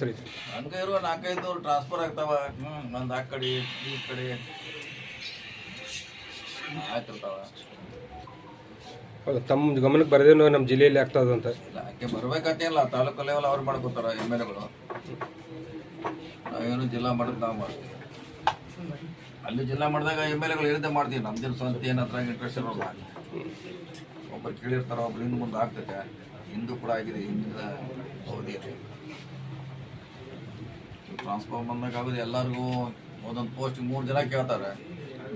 ಸರಿ ಹಂಗೆ ಇರುವ ನಾಲ್ಕೈದು ಟ್ರಾನ್ಸ್ಫರ್ ಆಗ್ತಾವ. ಹ್ಞೂ ಒಂದು ಆ ಕಡೆ ಈ ಕಡೆ. ಆಗ್ತಿರ್ತಾವ ಹೌದು ತಮ್ಮ ಗಮನಕ್ಕೆ ಬರದೇನೋ ನಮ್ಮ ಜಿಲ್ಲೆಯಲ್ಲಿ ಆಗ್ತದ ಅಂತ? ಇಲ್ಲ ಆಕೆ ಬರ್ಬೇಕಂತೇನಿಲ್ಲ ತಾಲೂಕು ಲೆವೆಲ್ ಅವ್ರು ಮಾಡ್ಕೊತಾರ ಎಂ ಎಲ್ ಎಗಳು. ನಾವೇನು ಜಿಲ್ಲಾ ಮಾಡೋದು ನಾವು ಮಾಡ್ತೀವಿ. ಅಲ್ಲಿ ಜಿಲ್ಲಾ ಮಾಡಿದಾಗ ಎಂ ಎಲ್ ಎಗಳು ಹೇಳಿದ್ದೆ ಮಾಡ್ತೀವಿ. ನಮ್ದೇನು ಸ್ವಂತ ಏನು ಅದ್ರಾಗ ಇಂಟ್ರೆಸ್ಟ್ ಇರೋಲ್ಲ. ಒಬ್ಬರು ಕೇಳಿರ್ತಾರ ಒಬ್ರು ಹಿಂದೆ ಮುಂದೆ ಆಗ್ತೈತೆ. ಹಿಂದೂ ಕೂಡ ಆಗಿದೆ ಹಿಂದಿನ ಅವಧಿಯಲ್ಲಿ ಟ್ರಾನ್ಸ್ಫಾರ್ಮ್ ಬಂದಾಗ ಆಗೋದು ಎಲ್ಲರಿಗೂ ಒಂದೊಂದು ಪೋಸ್ಟ್ ಮೂರು ಜನ ಕೇಳ್ತಾರೆ.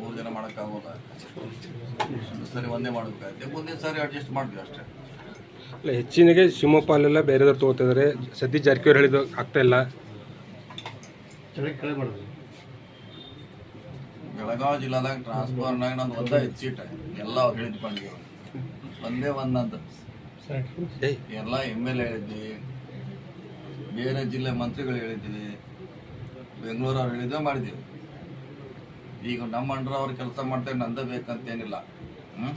ಮೂರು ಜನ ಮಾಡೋಕ್ಕಾಗೋಲ್ಲ. ಒಂದು ಸರಿ ಒಂದೇ ಮಾಡ್ಬೇಕಾಗುತ್ತೆ. ಮುಂದಿನ ಸಾರಿ ಅಡ್ಜಸ್ಟ್ ಮಾಡ್ತೀವಿ ಅಷ್ಟೇ. ಅಲ್ಲ ಹೆಚ್ಚಿನಗೆ ಶಿವಮೊಪ್ಪ ಅಲ್ಲೆಲ್ಲ ಬೇರೆದವ್ರು ತೊಗೋತಿದ್ದಾರೆ ಸದ್ಯ ಜಾರಕಿಹೊಳಿ ಹೇಳಿದ್ದು ಆಗ್ತಾ ಇಲ್ಲ. ಬೆಳಗಾವಿ ಜಿಲ್ಲಾದಾಗ ಟ್ರಾನ್ಸ್ಫರ್ನಾಗ ನಂದು ಒಂದೇ ಸೀಟ್ ಎಲ್ಲ ಅವ್ರು ಹೇಳಿದ್ ಬಂದಿವಿ ಒಂದೇ ಒಂದಂತ ಎಲ್ಲ ಎಂ ಎಲ್ ಎ ಹೇಳಿದ್ವಿ ಬೇರೆ ಜಿಲ್ಲೆ ಮಂತ್ರಿಗಳು ಹೇಳಿದ್ದೀವಿ. ಬೆಂಗಳೂರು ಅವ್ರು ಹೇಳಿದ್ದೇ ಮಾಡಿದ್ದೀವಿ. ಈಗ ನಮ್ಮ ಅಂಡ್ರ ಅವ್ರು ಕೆಲಸ ಮಾಡ್ತಾರೆ ನಂದೇ ಬೇಕಂತೇನಿಲ್ಲ. ಹ್ಞೂ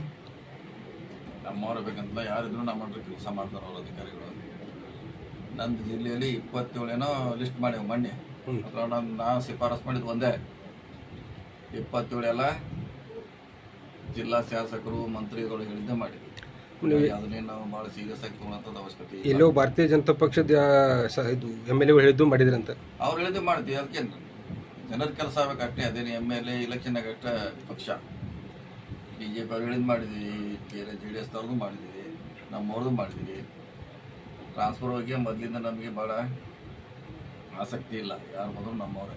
ನಮ್ಮವ್ರು ಬೇಕಂತ ಯಾರಿದ್ರು ನಮ್ಮ ಅಂಡ್ರ ಕೆಲಸ ಮಾಡ್ತಾರೆ ಅವ್ರ ಅಧಿಕಾರಿಗಳು. ನಂದು ಜಿಲ್ಲೆಯಲ್ಲಿ ಇಪ್ಪತ್ತೇಳೇನೋ ಲಿಸ್ಟ್ ಮಾಡೀವಿ ಮೊನ್ನೆ. ಅಥವಾ ನಾನು ನಾ ಶಿಫಾರಸ್ ಮಾಡಿದ್ದು ಒಂದೇ. ಇಪ್ಪತ್ತೇಳೆಲ್ಲ ಜಿಲ್ಲಾ ಶಾಸಕರು ಮಂತ್ರಿಗಳು ಹೇಳಿದ್ದೆ ಮಾಡಿದ್ವಿ. ಅದನ್ನೇ ನಾವು ಭಾಳ ಸೀರಿಯಸ್ ಆಗಿ ಅವಶ್ಯಕತೆ ಇಲ್ಲ. ಎಲ್ಲೋ ಭಾರತೀಯ ಜನತಾ ಪಕ್ಷದ ಆ, ಸ- ಇದು ಎಂ ಎಲ್ ಎ ಹೇಳಿದ್ದು ಮಾಡಿದ್ರಂತ. ಅವ್ರು ಹೇಳಿದ್ದು ಮಾಡ್ತೀವಿ ಅದಕ್ಕೆ ಜನರ ಕೆಲಸ ಆಗ್ಬೇಕಷ್ಟೇ ಅದೇನು ಎಂ ಎಲ್ ಎ ಇಲೆಕ್ಷನ್ನಾಗ ಅಷ್ಟೇ ಪಕ್ಷ. ಬಿ ಜೆ ಪಿ ಅವ್ರು ಹೇಳಿದ್ ಮಾಡಿದ್ವಿ ಬೇರೆ ಜೆ ಡಿ ಎಸ್ ಅವ್ರದ್ದು ಮಾಡಿದ್ವಿ ನಮ್ಮವ್ರದ್ದು ಮಾಡಿದ್ವಿ. ಟ್ರಾನ್ಸ್ಫರ್ ಬಗ್ಗೆ ಮೊದಲಿಂದ ನಮಗೆ ಭಾಳ ಆಸಕ್ತಿ ಇಲ್ಲ ಯಾರು ಮೊದಲು ನಮ್ಮವ್ರೆ.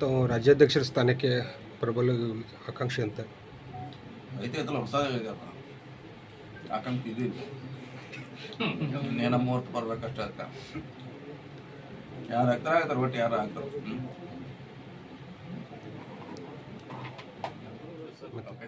ತಾವು ರಾಜ್ಯಾಧ್ಯಕ್ಷರ ಸ್ಥಾನಕ್ಕೆ ಪ್ರಬಲ ಆಕಾಂಕ್ಷೆ ಅಂತ ಐತೆ ಹೊಸ ಆಕಾಂಕ್ಷೆ ಇದು ಇದೆ ಇನ್ನೇನ ಮೂವತ್ತು ಬರ್ಬೇಕಷ್ಟೇ ಅದಕ್ಕೆ ಯಾರು ಆಗ್ತಾರೆ ಆಗ್ತಾರೆ ಒಟ್ಟು ಯಾರು ಆಗ್ತಾರೆ ಹ್ಞೂ ಓಕೆ